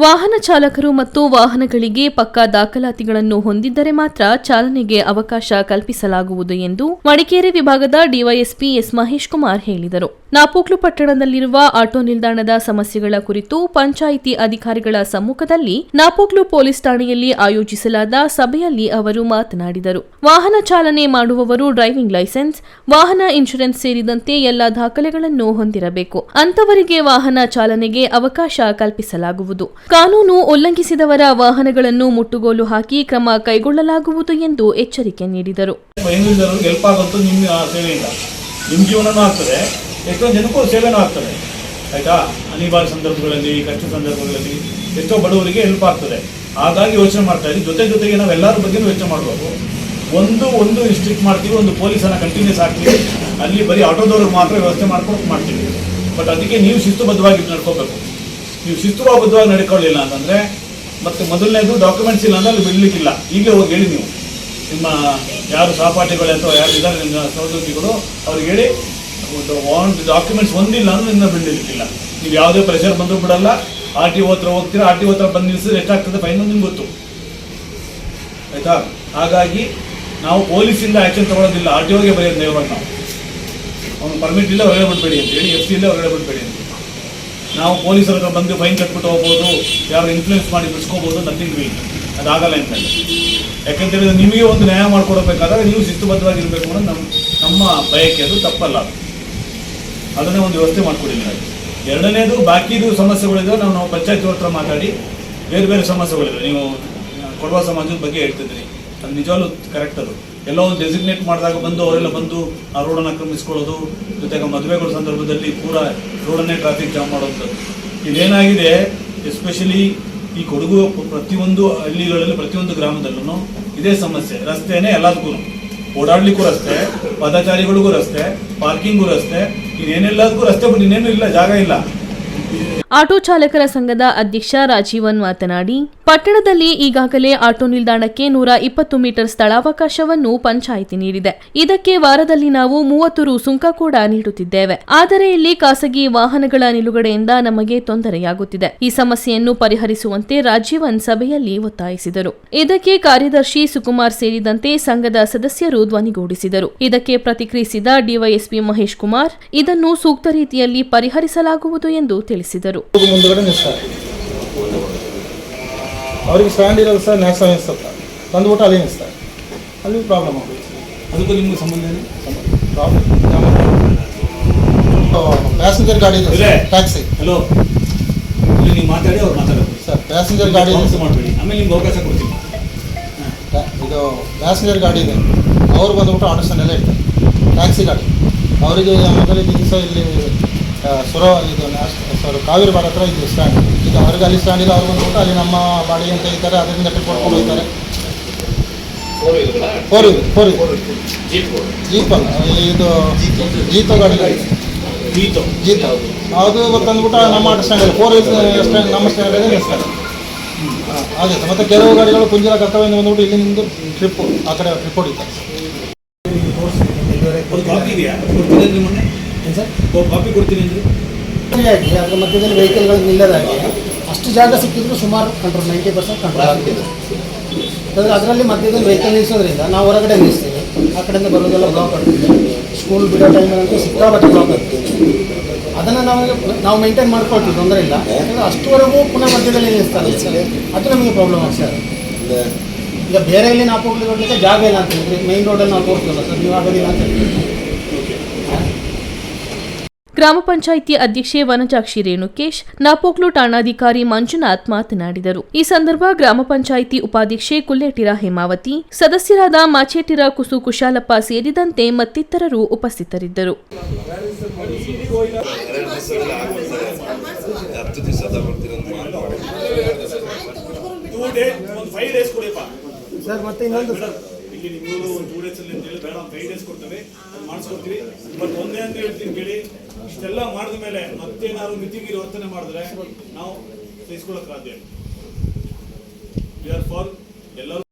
ವಾಹನ ಚಾಲಕರು ಮತ್ತು ವಾಹನಗಳಿಗೆ ಪಕ್ಕಾ ದಾಖಲಾತಿಗಳನ್ನು ಹೊಂದಿದ್ದರೆ ಮಾತ್ರ ಚಾಲನೆಗೆ ಅವಕಾಶ ಕಲ್ಪಿಸಲಾಗುವುದು ಎಂದು ಮಡಿಕೇರಿ ವಿಭಾಗದ ಡಿವೈಎಸ್ಪಿ ಎಸ್ ಮಹೇಶ್ ಕುಮಾರ್ ಹೇಳಿದರು. ನಾಪೋಕ್ಲು ಪಟ್ಟಣದಲ್ಲಿರುವ ಆಟೋ ನಿಲ್ದಾಣದ ಸಮಸ್ಯೆಗಳ ಕುರಿತು ಪಂಚಾಯಿತಿ ಅಧಿಕಾರಿಗಳ ಸಮ್ಮುಖದಲ್ಲಿ ನಾಪೋಕ್ಲು ಪೊಲೀಸ್ ಠಾಣೆಯಲ್ಲಿ ಆಯೋಜಿಸಲಾದ ಸಭೆಯಲ್ಲಿ ಅವರು ಮಾತನಾಡಿದರು. ವಾಹನ ಚಾಲನೆ ಮಾಡುವವರು ಡ್ರೈವಿಂಗ್ ಲೈಸೆನ್ಸ್, ವಾಹನ ಇನ್ಶೂರೆನ್ಸ್ ಸೇರಿದಂತೆ ಎಲ್ಲ ದಾಖಲೆಗಳನ್ನು ಹೊಂದಿರಬೇಕು. ಅಂತವರಿಗೆ ವಾಹನ ಚಾಲನೆಗೆ ಅವಕಾಶ ಕಲ್ಪಿಸಲಾಗುವುದು. ಕಾನೂನು ಉಲ್ಲಂಘಿಸಿದವರ ವಾಹನಗಳನ್ನು ಮುಟ್ಟುಗೋಲು ಹಾಕಿ ಕ್ರಮ ಕೈಗೊಳ್ಳಲಾಗುವುದು ಎಂದು ಎಚ್ಚರಿಕೆ ನೀಡಿದರು. ನಿಮ್ಮ ಜೀವನನೂ ಆಗ್ತದೆ. ಎಷ್ಟೋ ಜನಕ್ಕೂ ಸೇವೆನೂ ಆಗ್ತದೆ. ಆಯ್ತಾ? ಅನಿವಾರ್ಯ ಸಂದರ್ಭಗಳಲ್ಲಿ, ಕಷ್ಟ ಸಂದರ್ಭಗಳಲ್ಲಿ ಎಷ್ಟೋ ಬಡವರಿಗೆ ಹೆಲ್ಪ್ ಆಗ್ತದೆ. ಹಾಗಾಗಿ ಯೋಚನೆ ಮಾಡ್ತಾ ಇದ್ದೀವಿ ಜೊತೆ ಜೊತೆಗೆ ನಾವು ಎಲ್ಲರ ಬಗ್ಗೆ ಯೋಚನೆ ಮಾಡಬೇಕು. ಒಂದು ಒಂದು ಸ್ಟ್ರಿಕ್ಟ್ ಮಾಡ್ತೀವಿ, ಒಂದು ಪೊಲೀಸನ್ನು ಕಂಟಿನ್ಯೂಸ್ ಹಾಕ್ತೀವಿ. ಅಲ್ಲಿ ಬರೀ ಆಟೋದವ್ರಿಗೆ ಮಾತ್ರ ವ್ಯವಸ್ಥೆ ಮಾಡ್ಕೊಂಡು ಮಾಡ್ತೀವಿ. ಬಟ್ ಅದಕ್ಕೆ ನೀವು ಶಿಸ್ತುಬದ್ಧವಾಗಿ ನಡ್ಕೋಬೇಕು. ನೀವು ಶಿಸ್ತುಬದ್ಧವಾಗಿ ನಡ್ಕೊಳ್ಳಿಲ್ಲ ಅಂತಂದ್ರೆ, ಮತ್ತೆ ಮೊದಲನೇದು ಡಾಕ್ಯುಮೆಂಟ್ಸ್ ಇಲ್ಲ ಅಂದ್ರೆ ಅಲ್ಲಿ ಬಿಡ್ಲಿಕ್ಕಿಲ್ಲ. ಈಗಲೇ ಹೋಗಿ ಹೇಳಿ ನೀವು. ನಿಮ್ಮ ಯಾರು ಸಹಪಾಠಿಗಳು ಅಥವಾ ಯಾರು ಇದ್ದಾರೆ ನಿಮ್ಮ ಸಹೋದ್ಯೋಗಿಗಳು, ಅವ್ರಿಗೆ ಹೇಳಿ, ಒಂದು ಡಾಕ್ಯುಮೆಂಟ್ಸ್ ಒಂದಿಲ್ಲ ಅಂದ್ರೆ ನಿನ್ನ ಬಿಡಲಿಕ್ಕಿಲ್ಲ. ನೀವು ಯಾವುದೇ ಪ್ರೆಷರ್ ಬಂದರೂ ಬಿಡಲ್ಲ. ಆರ್ ಟಿ ಹತ್ರ ಹೋಗ್ತೀರಾ ಆರ್ ಟಿ ಹತ್ರ ಬಂದು ನಿಲ್ಸಿದ್ರೆ ಎಷ್ಟಾಗ್ತದೆ ಫೈನ್ ನಿಮ್ಗೆ ಗೊತ್ತು. ಆಯ್ತಾ? ಹಾಗಾಗಿ ನಾವು ಪೊಲೀಸಿಂದ ಆ್ಯಕ್ಷನ್ ತಗೊಳ್ಳೋದಿಲ್ಲ ಆರ್ ಟಿ ಓಗೆ ಬರೆಯೋದು ನೇರವಾಗಿ ನಾವು ಅವ್ನು ಪರ್ಮಿಟ್ ಇಲ್ಲ ಹೊರಗಡೆ ಬಿಡಬೇಡಿ ಅಂತ ಹೇಳಿ ಎಫ್ ಸಿ ಇಲ್ಲ ಹೊರಗಡೆ ಬಿಡಬೇಡಿ ಅಂತ. ನಾವು ಪೊಲೀಸರ ಬಂದು ಫೈನ್ ಕಟ್ಬಿಟ್ಟು ಹೋಗ್ಬೋದು ಯಾರು ಇನ್ಫ್ಲೂಯೆನ್ಸ್ ಮಾಡಿ ಬಿಡಿಸ್ಕೋಬೋದು ನಥಿಂಗ್ ವೀಕ್ ಅದಾಗಲ್ಲ ಅಂತ ಯಾಕಂತ ಹೇಳಿದ್ರೆ ನಿಮಗೆ ಒಂದು ನ್ಯಾಯ ಮಾಡ್ಕೊಡ್ಬೇಕಾದ್ರೆ ನೀವು ಶಿಸ್ತುಬದ್ಧವಾಗಿರ್ಬೇಕು ಅನ್ನೋದು ನಮ್ಮ ನಮ್ಮ ಬಯಕೆ, ಅದು ತಪ್ಪಲ್ಲ ಅದು. ಅದನ್ನೇ ಒಂದು ವ್ಯವಸ್ಥೆ ಮಾಡಿಕೊಡಿ ನಾವು ಎರಡನೇದು, ಬಾಕಿದು ಸಮಸ್ಯೆಗಳಿದ್ರೆ ನಾವು ನಾವು ಪಂಚಾಯತ್ ಹತ್ರ ಮಾತಾಡಿ, ಬೇರೆ ಬೇರೆ ಸಮಸ್ಯೆಗಳಿದ್ರೆ ನೀವು ಕೊಡುವ ಸಮಾಜದ ಬಗ್ಗೆ ಹೇಳ್ತಿದ್ರಿ ಅದು ನಿಜವಾಗ್ಲೂ ಕರೆಕ್ಟ್ ಅದು. ಎಲ್ಲೋ ಡೆಸಿಗ್ನೇಟ್ ಮಾಡಿದಾಗ ಬಂದು ಅವರೆಲ್ಲ ಬಂದು ಆ ರೋಡನ್ನು ಆಕ್ರಮಿಸ್ಕೊಳ್ಳೋದು, ಜೊತೆಗೆ ಮದುವೆಗಳ ಸಂದರ್ಭದಲ್ಲಿ ಪೂರ ರೋಡನ್ನೇ ಟ್ರಾಫಿಕ್ ಜಾಮ್ ಮಾಡೋದು ಇದೇನಾಗಿದೆ ಎಸ್ಪೆಷಲಿ ಈ ಕೊಡಗು ಪ್ರತಿಯೊಂದು ಹಳ್ಳಿಗಳಲ್ಲಿ, ಪ್ರತಿಯೊಂದು ಗ್ರಾಮದಲ್ಲೂ ಇದೇ ಸಮಸ್ಯೆ. ರಸ್ತೆನೇ ಎಲ್ಲದಕ್ಕೂ ಓಡಾಡ್ಲಿಕ್ಕೂ ರಸ್ತೆ, ಪದಚಾರಿಗಳಿಗೂ ರಸ್ತೆ ಪಾರ್ಕಿಂಗು ರಸ್ತೆ, ಇನ್ನೇನೆಲ್ಲದಕ್ಕೂ ರಸ್ತೆ ಬಿಟ್ಟು ಇನ್ನೇನು ಇಲ್ಲ, ಜಾಗ ಇಲ್ಲ. ಆಟೋ ಚಾಲಕರ ಸಂಘದ ಅಧ್ಯಕ್ಷ ರಾಜೀವನ್ ಮಾತನಾಡಿ ಪಟ್ಟಣದಲ್ಲಿ ಈಗಾಗಲೇ ಆಟೋ ನಿಲ್ದಾಣಕ್ಕೆ ನೂರ ಇಪ್ಪತ್ತು ಮೀಟರ್ ಸ್ಥಳಾವಕಾಶವನ್ನು ಪಂಚಾಯಿತಿ ನೀಡಿದೆ. ಇದಕ್ಕೆ ವಾರದಲ್ಲಿ ನಾವು ಮೂವತ್ತು ರು ಸುಂಕ ಕೂಡ ನೀಡುತ್ತಿದ್ದೇವೆ. ಆದರೆ ಇಲ್ಲಿ ಖಾಸಗಿ ವಾಹನಗಳ ನಿಲುಗಡೆಯಿಂದ ನಮಗೆ ತೊಂದರೆಯಾಗುತ್ತಿದೆ. ಈ ಸಮಸ್ಯೆಯನ್ನು ಪರಿಹರಿಸುವಂತೆ ರಾಜೀವನ್ ಸಭೆಯಲ್ಲಿ ಒತ್ತಾಯಿಸಿದರು. ಇದಕ್ಕೆ ಕಾರ್ಯದರ್ಶಿ ಸುಕುಮಾರ್ ಸೇರಿದಂತೆ ಸಂಘದ ಸದಸ್ಯರು ಧ್ವನಿಗೂಡಿಸಿದರು. ಇದಕ್ಕೆ ಪ್ರತಿಕ್ರಿಯಿಸಿದ ಡಿವೈಎಸ್ಪಿ ಮಹೇಶ್ ಕುಮಾರ್, ಇದನ್ನು ಸೂಕ್ತ ರೀತಿಯಲ್ಲಿ ಪರಿಹರಿಸಲಾಗುವುದು ಎಂದು ತಿಳಿಸಿದರು. ಅವ್ರಿಗೆ ಸ್ಟ್ಯಾಂಡ್ ಇರೋದು ಸರ್ ನ್ಯಾಕ್ಸ ಹತ್ರ ತಂದುಬಿಟ್ಟು ಅಲ್ಲಿ ಎನಿಸ್ತಾರೆ ಅಲ್ಲಿ ಪ್ರಾಬ್ಲಮ್ ಆಗುತ್ತೆ. ಅದಕ್ಕೂ ನಿಮ್ಗೆ ಸಂಬಂಧ ಏನು? ಪ್ಯಾಸೆಂಜರ್ ಗಾಡಿ ಇದೆ. Taxi hello. ಇಲ್ಲಿ ನೀವು ಮಾತಾಡಿ ಅವ್ರು ಮಾತಾಡೋದು. ಸರ್ ಪ್ಯಾಸೆಂಜರ್ ಗಾಡಿ ಯೂಸ್ ಮಾಡಬೇಡಿ. ಆಮೇಲೆ ನಿಮ್ಗೆ ಅವಕಾಶ ಕೊಡ್ತೀನಿ. ಇದು ಪ್ಯಾಸೆಂಜರ್ ಗಾಡಿ ಇದೆ. ಅವ್ರು ಬಂದುಬಿಟ್ಟು ಆಟೋ ಎಲ್ಲ ಇರ್ತಾರೆ. ಟ್ಯಾಕ್ಸಿ ಗಾಡಿ. ಅವರಿಗೆ ಮೊದಲಿಗೆ ದಿವಸ ಇಲ್ಲಿ ಸುರ ಇದು ಸರ್ ಕಾವೇರಿ ಬಾಡ ಹತ್ರ ಇದು ಸ್ಟ್ಯಾಂಡ್ ಅವ್ರಿಗೆ ಅಲ್ಲಿ ಸ್ಟ್ಯಾಂಡ್ ಇಲ್ಲ ಅವ್ರು ಬಂದ್ಬಿಟ್ಟು ಅಲ್ಲಿ ನಮ್ಮ ಬಾಡಿಗೆ ಅಂತ ಇದ್ದಾರೆ ಅದರಿಂದ ಟ್ರಿಪ್ ಹೊಡ್ಕೊಂಡು ಹೋಗ್ತಾರೆ. ಫೋರ್ ಇದೆ ಫೋರ್ ಇದೆ ಜೀಪ್ ಅಲ್ಲ ಇದು ಜೀತೋ ಗಾಡಿ. ಜೀತೋ ಜೀತ ಅದು ತಂದ್ಬಿಟ್ಟು ನಮ್ಮ ಆಟೋ ಸ್ಟ್ಯಾಂಡಲ್ಲಿ ಫೋರ್ ವೀಲ್ ಸ್ಟ್ಯಾಂಡ್ ನಮ್ಮ ಸ್ಟ್ಯಾಂಡಲ್ಲಿ ನಿಲ್ಲಿಸ್ತಾರೆ ಸರ್ ಮತ್ತು ಕೆಲವು ಗಾಡಿಗಳು ಕುಂಜಿರ ಕರ್ತವ್ಯ ಬಂದ್ಬಿಟ್ಟು ಇಲ್ಲಿ ನಿಮ್ಮದು ಟ್ರಿಪ್ ಆ ಕಡೆ ಟ್ರಿಪ್ ಹೊಡಿತಾರೆ. ಕಾಪಿ ಇದೆಯಾ ಕೊಡ್ತೀನಿ ಮೊನ್ನೆ ಸರ್ ಕಾಪಿ ಕೊಡ್ತೀನಿ ಅಂದ್ರೆ ಆಗಿ ಅದರ ಮಧ್ಯದಲ್ಲಿ ವೆಹಿಕಲ್ಗಳು ನಿಲ್ಲದಾಗಿ, ಅಷ್ಟು ಜಾಗ ಸಿಕ್ಕಿದ್ರು ಸುಮಾರು ಕಂಟ್ರೋಲ್ ನೈಂಟಿ ಪರ್ಸೆಂಟ್ ಕಂಟ್ರೋಲ್ ಆಗ್ತಿದೆ ಯಾಕಂದರೆ ಅದರಲ್ಲಿ ಮಧ್ಯದಲ್ಲಿ ವೆಹಿಕಲ್ ನಿಲ್ಲಿಸೋದ್ರಿಂದ ನಾವು ಹೊರಗಡೆ ನಿಲ್ಲಿಸ್ತೀವಿ, ಆ ಕಡೆಯಿಂದ ಬರೋದೆಲ್ಲ ಬ್ಲಾಕ್ ಆಗ್ತಿದೆ. ಸ್ಕೂಲ್ ಬಿಡೋ ಟೈಮಲ್ಲಂತೂ ಸಿಕ್ಕಾಪಟ್ಟೆ ಬ್ಲಾಕ್ ಆಗ್ತಿದೆ. ಅದನ್ನು ನಾವು ನಾವು ಮೇಂಟೈನ್ ಮಾಡ್ಕೊಳ್ತೀವಿ, ತೊಂದರೆ ಇಲ್ಲ. ಯಾಕಂದರೆ ಅಷ್ಟುವರೆಗೂ ಪುನಃ ಮಧ್ಯದಲ್ಲಿ ನಿಲ್ಲಿಸ್ತಾರೆ. ಅದು ನಮಗೆ ಪ್ರಾಬ್ಲಮ್ ಆಗ್ತದೆ. ಈಗ ಬೇರೆ ಇಲ್ಲಿ ನಾವು ಹೋಗ್ಲಿಕ್ಕೆ ಜಾಗ ಇಲ್ಲ ಅಂತ ಹೇಳಿದ್ರೆ ಮೈನ್ ರೋಡಲ್ಲಿ ನಾವು ತೋರಿಸಲ್ಲ, ಸರ್, ನೀವು ಆಗೋದಿಲ್ಲ ಅಂತ ಹೇಳ್ತೀವಿ ಗ್ರಾಮ ಪಂಚಾಯಿತಿ ಅಧ್ಯಕ್ಷೆ ವನಜಾಕ್ಷಿ ರೇಣುಕೇಶ್, ನಾಪೋಕ್ಲು ಠಾಣಾಧಿಕಾರಿ ಮಂಜುನಾಥ್ ಮಾತನಾಡಿದರು. ಈ ಸಂದರ್ಭ ಗ್ರಾಮ ಪಂಚಾಯಿತಿ ಉಪಾಧ್ಯಕ್ಷೆ ಕುಲ್ಲೇಟಿರ ಹೇಮಾವತಿ, ಸದಸ್ಯರಾದ ಮಾಚೇಟಿರ ಕುಸು ಕುಶಾಲಪ್ಪ ಸೇರಿದಂತೆ ಮತ್ತಿತರರು ಉಪಸ್ಥಿತರಿದ್ದರು. ಸರ್, ಮತ್ತೆ ಇನ್ನೊಂದು ಸರ್. ಇಲ್ಲಿ ಒಂದು ಟೂ ಡೇಸ್ ಅಲ್ಲಿ ಅಂತೇಳಿ ಬೇಡ ಒಂದು ಫೈವ್ ಡೇಸ್ ಕೊಡ್ತೇವೆ, ಅದು ಮಾಡಿಸ್ಕೊಡ್ತೀವಿ. ಬಟ್ ಒಂದೇ ಅಂತ ಹೇಳ್ತೀನಿ ಕೇಳಿ, ಇಷ್ಟೆಲ್ಲ ಮಾಡಿದ ಮೇಲೆ ಮತ್ತೇನಾದ್ರು ಮಿತಿಮೀರಿ ವರ್ತನೆ ಮಾಡಿದ್ರೆ ನಾವು ಸಹಿಸ್ಕೊಳ್ಳೋಕೆ ಸಾಧ್ಯ ವಿ ಆರ್ ಫಾರ್ ಎಲ್ಲರೂ